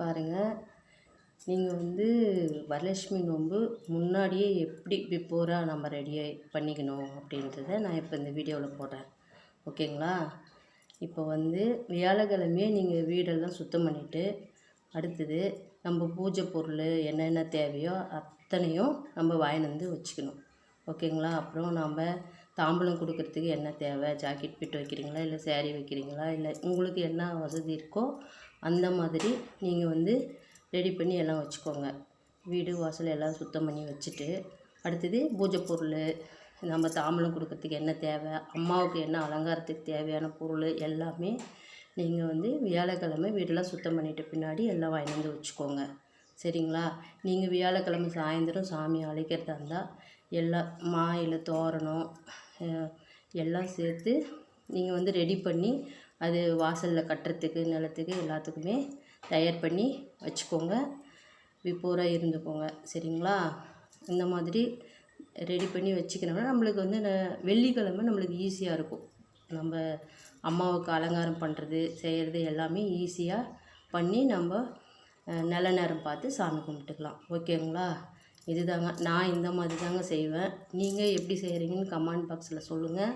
பாருங்கள் நீங்கள் வந்து வரலட்சுமி நோன்பு முன்னாடியே எப்படி பிஃபோராக நம்ம ரெடியாக பண்ணிக்கணும் அப்படின்றத நான் இப்போ இந்த வீடியோவில் போடுறேன். ஓகேங்களா இப்போ வந்து வியாழக்கிழமையே நீங்கள் வீடெல்லாம் சுத்தம் பண்ணிவிட்டு அடுத்தது நம்ம பூஜை பொருள் என்னென்ன தேவையோ அத்தனையும் நம்ம வாங்கினு வந்து வச்சுக்கணும். ஓகேங்களா அப்புறம் நம்ம தாம்பூலம் கொடுக்கறதுக்கு என்ன தேவை? ஜாக்கெட் பிட் வைக்கிறீங்களா? இல்லை சேரீ வைக்கிறீங்களா? இல்லை உங்களுக்கு என்ன வசதி இருக்கோ அந்த மாதிரி நீங்கள் வந்து ரெடி பண்ணி எல்லாம் வச்சுக்கோங்க. வீடு வாசல் எல்லாம் சுத்தம் பண்ணி வச்சுட்டு அடுத்தது பூஜை பொருள் நம்ம தாம்பூலம் கொடுக்கறதுக்கு என்ன தேவை? அம்மாவுக்கு என்ன அலங்காரத்துக்கு தேவையான பொருள் எல்லாமே நீங்கள் வந்து வியாழக்கிழமை வீடெல்லாம் சுத்தம் பண்ணிட்ட பின்னாடி எல்லாம் வாங்கிட்டு வந்து வச்சுக்கோங்க. சரிங்களா? நீங்கள் வியாழக்கிழமை சாயந்தரம் சாமி அழைக்கிறதா இருந்தால் எல்லா மாயில் தோரணம் எல்லாம் சேர்த்து நீங்கள் வந்து ரெடி பண்ணி அது வாசலில் கட்டுறதுக்கு நிலத்துக்கு எல்லாத்துக்குமே தயார் பண்ணி வச்சுக்கோங்க. விப்போராக இருந்துக்கோங்க. சரிங்களா? இந்த மாதிரி ரெடி பண்ணி வச்சுக்கணும்னா நம்மளுக்கு வந்து ந- வெள்ளிக்கிழமை நம்மளுக்கு ஈஸியாக இருக்கும். நம்ம அம்மாவுக்கு அலங்காரம் பண்ணுறது செய்கிறது எல்லாமே ஈஸியாக பண்ணி நம்ம நல்ல நேரம் பார்த்து சாமி கும்பிட்டுக்கலாம். ஓகேங்களா? இதுதாங்க. நான் இந்த மாதிரி தாங்க செய்வேன். நீங்கள் எப்படி செய்கிறீங்கன்னு கமெண்ட் பாக்ஸில் சொல்லுங்கள்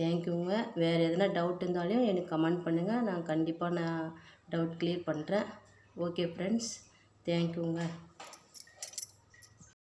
தேங்க்யூங்க வேறு எதனா டவுட் இருந்தாலும் எனக்கு கமெண்ட் பண்ணுங்கள் நான் கண்டிப்பாக நான் டவுட் கிளியர் பண்ணுறேன் ஓகே ஃப்ரெண்ட்ஸ் தேங்க்யூங்க